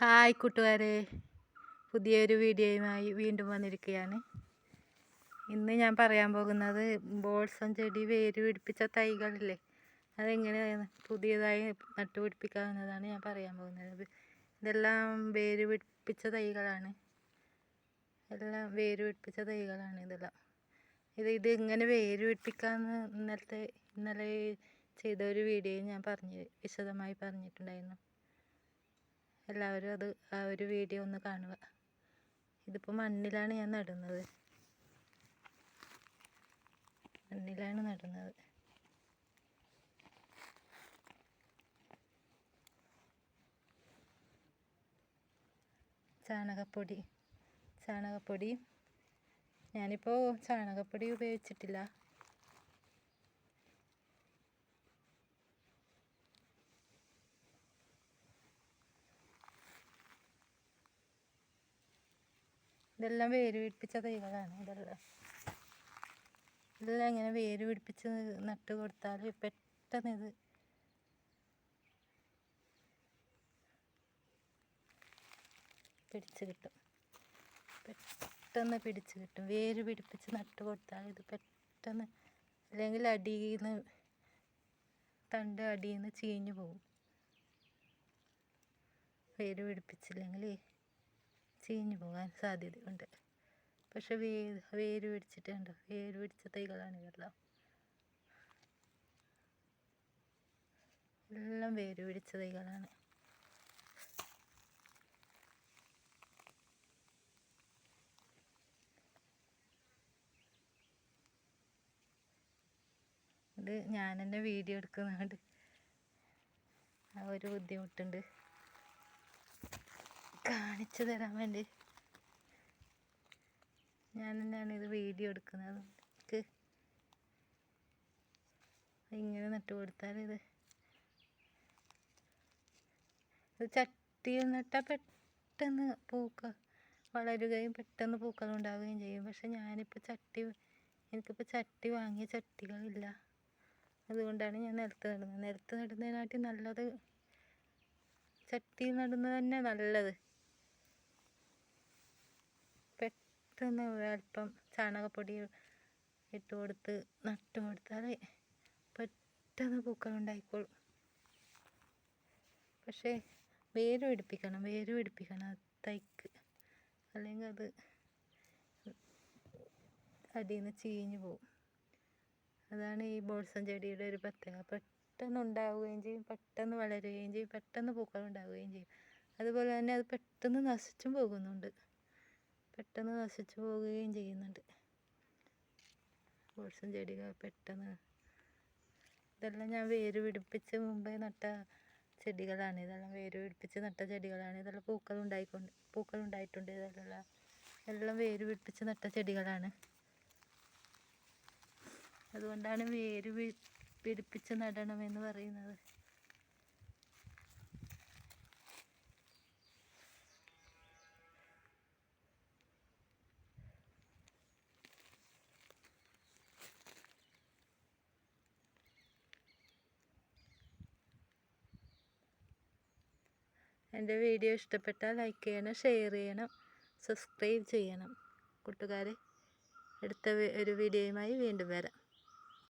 Hi കൂട്ടുകാരെ. പുതിയൊരു വീഡിയോയുമായി വീണ്ടും വന്നിരിക്കുകയാണ്. ഇന്ന് ഞാൻ പറയാൻ പോകുന്നത് ബോൾസം ചെടി വേര് പിടിപ്പിച്ച തൈകളില്ലേ? അതെങ്ങനെ പുതിയതായി നട്ടുപിടിപ്പിക്കാവുന്നതാണ് ഞാൻ പറയാൻ പോകുന്നത്. ഇതെല്ലാം വേര് പിടിപ്പിച്ച തൈകളാണ്. എല്ലാം വേര് പിടിപ്പിച്ച തൈകളാണ് ഇതെല്ലാം. ഇത് ഇത് വേര് പിടിപ്പിക്കാമെന്ന് ഇന്നലത്തെ ഇന്നലെ ചെയ്ത ഒരു വീഡിയോയിൽ ഞാൻ പറഞ്ഞ് വിശദമായി പറഞ്ഞിട്ടുണ്ടായിരുന്നു. എല്ലാവരും അത് ആ ഒരു വീഡിയോ ഒന്ന് കാണുക. ഇതിപ്പോൾ മണ്ണിലാണ് ഞാൻ നടുന്നത്. മണ്ണിലാണ് നടുന്നത്. ചാണകപ്പൊടി ചാണകപ്പൊടി. ഞാനിപ്പോൾ ചാണകപ്പൊടി ഉപയോഗിച്ചിട്ടില്ല. ഇതെല്ലാം വേര് പിടിപ്പിച്ച തൈകളാണ്. ഇതെല്ലാം ഇതെല്ലാം ഇങ്ങനെ വേര് പിടിപ്പിച്ച് നട്ട് കൊടുത്താൽ പെട്ടെന്ന് ഇത് പിടിച്ച് കിട്ടും. പെട്ടെന്ന് പിടിച്ച് കിട്ടും. വേര് പിടിപ്പിച്ച് നട്ട് കൊടുത്താൽ ഇത് പെട്ടെന്ന് അല്ലെങ്കിൽ അടിയിൽ നിന്ന് തണ്ട് അടിയിൽ നിന്ന് ചീഞ്ഞു പോകും വേര് പിടിപ്പിച്ചില്ലെങ്കിൽ ചീഞ്ഞു പോകാൻ സാധ്യതയുണ്ട്. പക്ഷെ വേ വേര് പിടിച്ചിട്ടുണ്ട് വേര് പിടിച്ച തൈകളാണ് ഇതെല്ലാം എല്ലാം വേര് പിടിച്ച തൈകളാണ്. ഇത് ഞാൻ തന്നെ വീഡിയോ എടുക്കുന്നതുകൊണ്ട് ആ ഒരു ബുദ്ധിമുട്ടുണ്ട്. കാണിച്ചു തരാൻ വേണ്ടി. ഞാൻ തന്നെയാണ് ഇത് വീഡിയോ എടുക്കുന്നത്. എനിക്ക് ഇങ്ങനെ നട്ടു കൊടുത്താൽ ഇത്. ഇത് ചട്ടിയിൽ നട്ടാൽ പെട്ടെന്ന് പൂക്ക വളരുകയും പെട്ടെന്ന് പൂക്കൾ ഉണ്ടാവുകയും ചെയ്യും. പക്ഷെ ഞാനിപ്പോൾ ചട്ടി എനിക്കിപ്പോൾ ചട്ടി വാങ്ങിയ ചട്ടികളില്ല. അതുകൊണ്ടാണ് ഞാൻ നിലത്ത് നടുന്നത്. നിലത്ത് നടുന്നതിനാട്ടി നല്ലത് ചട്ടിയിൽ നടുന്നത് തന്നെ നല്ലത്. പെട്ടെന്ന് അല്പം ചാണകപ്പൊടി ഇട്ട് കൊടുത്ത് നട്ട് കൊടുത്താൽ പെട്ടെന്ന് പൂക്കൾ ഉണ്ടായിക്കോളും പക്ഷേ വേര് പിടിപ്പിക്കണം വേര് പിടിപ്പിക്കണം തൈക്ക് അല്ലെങ്കിൽ അത് അടിയിൽ നിന്ന് ചീഞ്ഞു പോവും. അതാണ് ഈ ബോൾസം ചെടിയുടെ ഒരു പ്രത്യേകത. പെട്ടെന്ന് ഉണ്ടാവുകയും ചെയ്യും പെട്ടെന്ന് വളരുകയും ചെയ്യും പെട്ടെന്ന് പൂക്കൾ ഉണ്ടാവുകയും ചെയ്യും. അതുപോലെ തന്നെ അത് പെട്ടെന്ന് നശിച്ചും പോകുന്നുണ്ട്. പെട്ടെന്ന് നശിച്ചു പോവുകയും ചെയ്യുന്നുണ്ട്. ബോൾസം ചെടികൾ പെട്ടെന്ന്. ഇതെല്ലാം ഞാൻ വേര് പിടിപ്പിച്ച് മുമ്പേ നട്ട ചെടികളാണ്. ഇതെല്ലാം വേര് പിടിപ്പിച്ച് നട്ട ചെടികളാണ്. ഇതെല്ലാം പൂക്കൾ ഉണ്ടായിക്കൊണ്ട് പൂക്കൾ ഉണ്ടായിട്ടുണ്ട്. ഇതെല്ലാം എല്ലാം വേര് പിടിപ്പിച്ച് നട്ട ചെടികളാണ്. അതുകൊണ്ടാണ് വേര് പിടിപ്പിച്ച് നടണമെന്ന് പറയുന്നത്. എന്റെ വീഡിയോ ഇഷ്ടപ്പെട്ടാൽ ലൈക്ക് ചെയ്യണം ഷെയർ ചെയ്യണം സബ്സ്ക്രൈബ് ചെയ്യണം. കൂട്ടുകാരെ അടുത്ത ഒരു വീഡിയോയുമായി വീണ്ടും വരാം.